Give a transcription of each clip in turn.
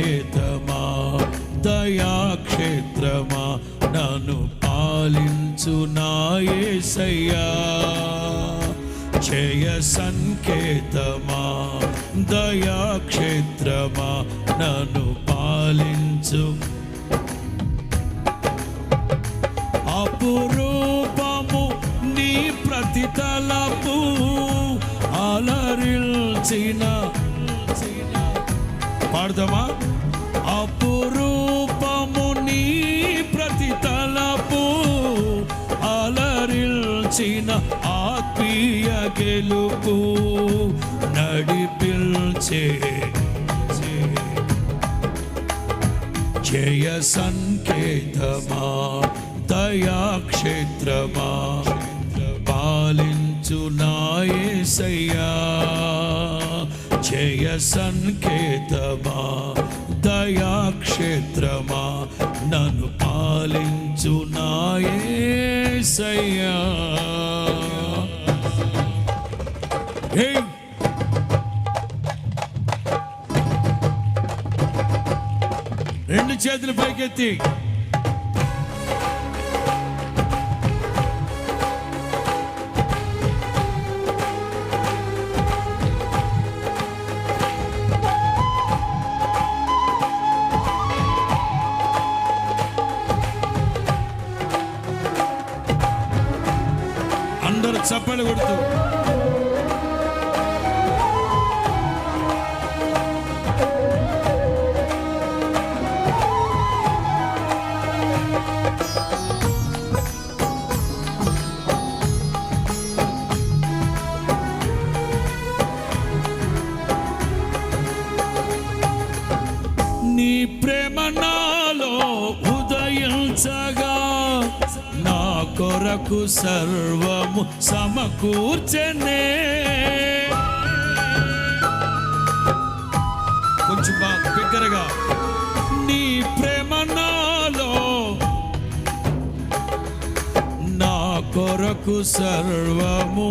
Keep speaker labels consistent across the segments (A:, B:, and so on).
A: క్షేత్రమా దయాక్షేత్రమా నన్ను పాలించు నాయసయ్యా జయ సంకేతమా దయాక్షేత్రమా నన్ను పాలించు. అపురూపము నీ ప్రతితలపు అలరిల్చిన పాడదామా? గెలుపు నడిపించే జయ సంకేతమా దయాక్షేత్రమా పాలించు నాయసయ్యా జయ సంకేతమా దయాక్షేత్రమా నన్ను పాలించు నాయసయ్యా Hey! రెండు చేతులు పైకెత్తి అందరూ చప్పలు కొడుతూ నా కొరకు సర్వము సమకూర్చనే. కొంచెం బాగా బిగ్గరగా నీ ప్రేమ నాలో నా కొరకు సర్వము.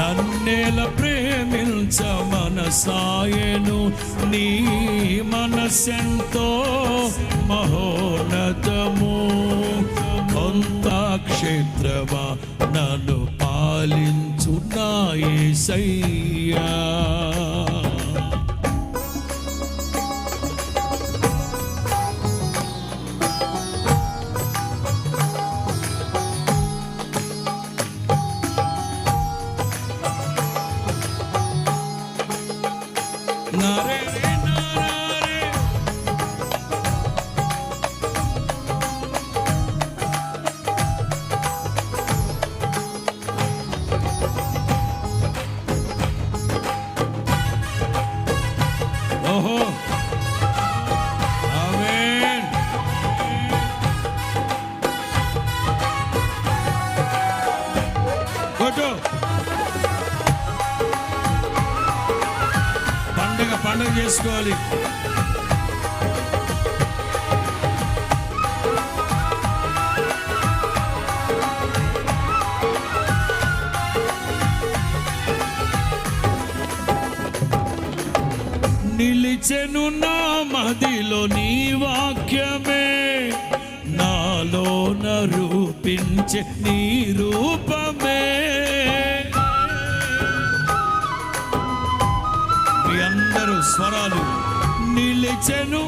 A: నన్నేల ప్రేమ ప్రేమించ మనసాయను నీ మనసెంతో మహోన్నతము. కొంత క్షేత్రమా నన్ను పాలించు సయ్యా పండుగ చేసుకోవాలి. నిలిచెను నా మదిలో నీ వాక్యమే నాలో రూపించే నీ రూపం. అందరూ స్వరాలు నిలిచెను.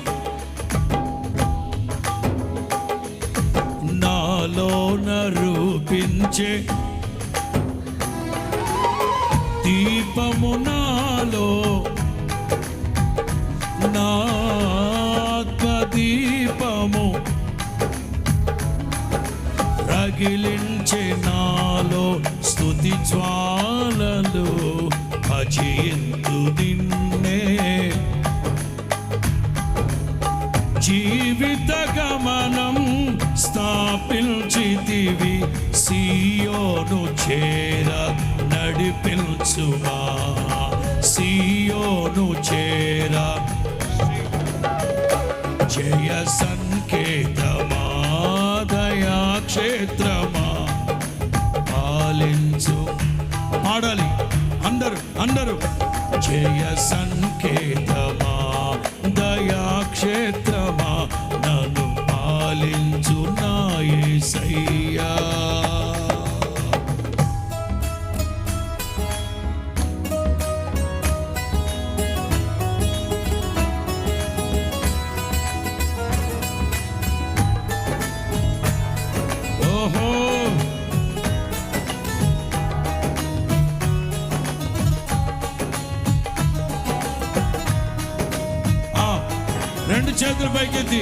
A: నాలోన రూపించే దీపము నాలో. నాత్మదీపము రగిలించే నాలో స్తుతి జ్వాలలు భజయంతు నిన్నే చేర నడిపించుమా. సియోను చేర. జయ సంకేతమా దయా క్షేత్రమా. పాలించు. పాడాలి. అందరు అందరు. జయ సంకేతమా దయాక్షేత్రమా నన్ను పాలించు నాయ సయ్యా రెండు చేతులు పైకెత్తి.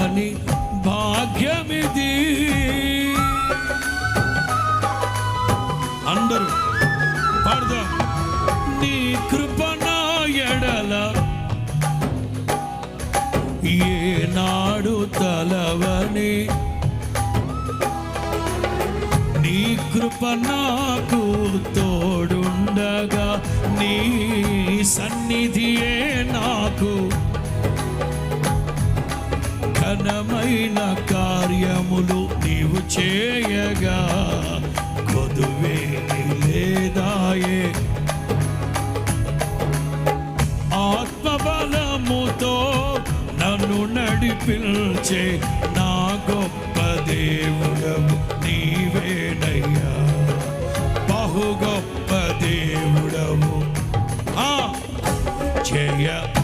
A: తలవని భాగ్యమిది. అందరూ పాడదాం. నీ కృప నా ఎడల ఏనాడు తలవని. నీ కృప నాకు తోడుండగా నీ సన్నిధియే నాకు ఘనమైన కార్యములు నీవు చేయగా కొదువే లేదాయే. ఆత్మబలముతో నన్ను నడిపించే నా గొప్ప దేవుడవు నీవేనయ్యా. బహు గొప్ప దేవుడవు. ఆ! జయ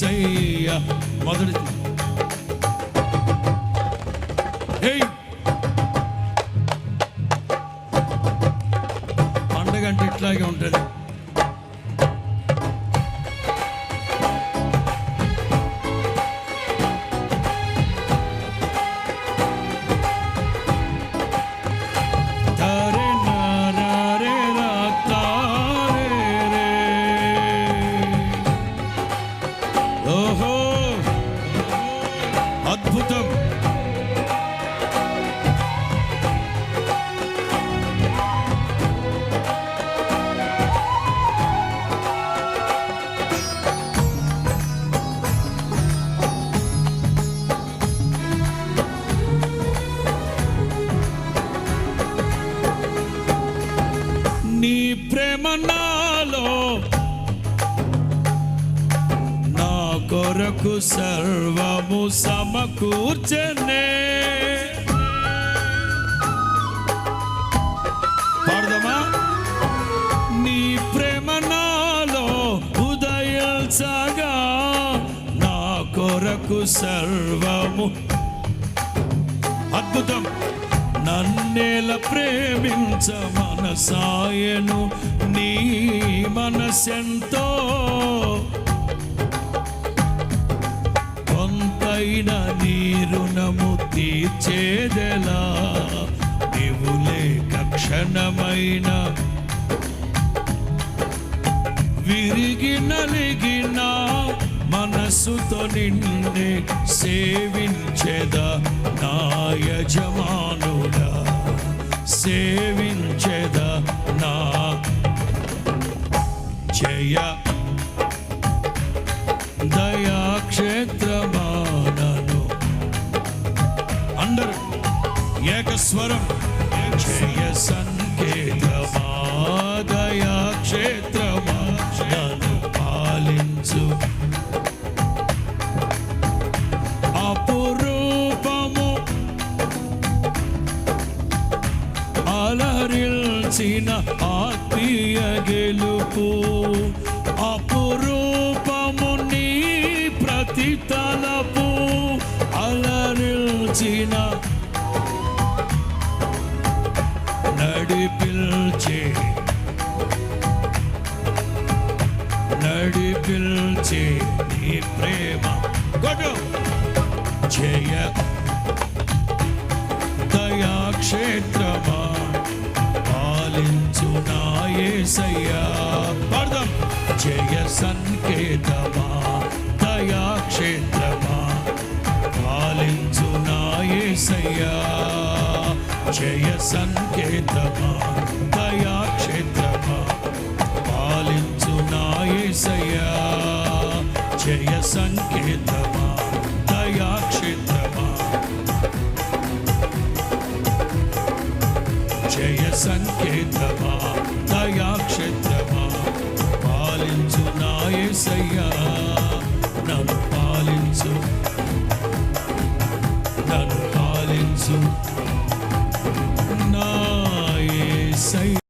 A: యేసయ్య మొదటి ప్రేమనాలో నా కొరకు సర్వము సమకూర్చనే. పాడదామా? నీ ప్రేమనాలో నాలో ఉదయించగా నా కొరకు సర్వము. అద్భుతం. నన్నేల ప్రేమించ మనసాయను. నీ మనసెంతో కొంతైన నీ రుణము తీర్చేదెలా నీవు కక్షణమైన విరిగి నలిగిన మనస్సుతో నిన్నే సేవించెదా నా యజమానుడా? సేవించెద చేయ దయాక్షేత్రమానను. అందరు ఏకస్వరం. చేయ సంకేతమా దయాక్షేత్రమా నన్ను పాలించు. అపురూపము అలరిల్చిన ఆత్మీయ గెలుపు. అపురూపము నీ ప్రతి తలపు అలరిల్చిన నడిపిల్చే నడిపిల్చే నీ ప్రేమ. కొడు జయ. దయాక్షేత్రమా నాయసయ్యా పడదాం. జయ సంకేతమా దయాక్షేత్రమా? పాలించు నాయసయ్యా జయ సంకేతమా దయాక్షేత్రమా? పాలించు నాయసయ్యా జయ సంకేతమా దయాక్షేత్రమా? జయ సంకేతమా దయాక్షేత్రమా పాలించు నాయసయ్యా నన్ను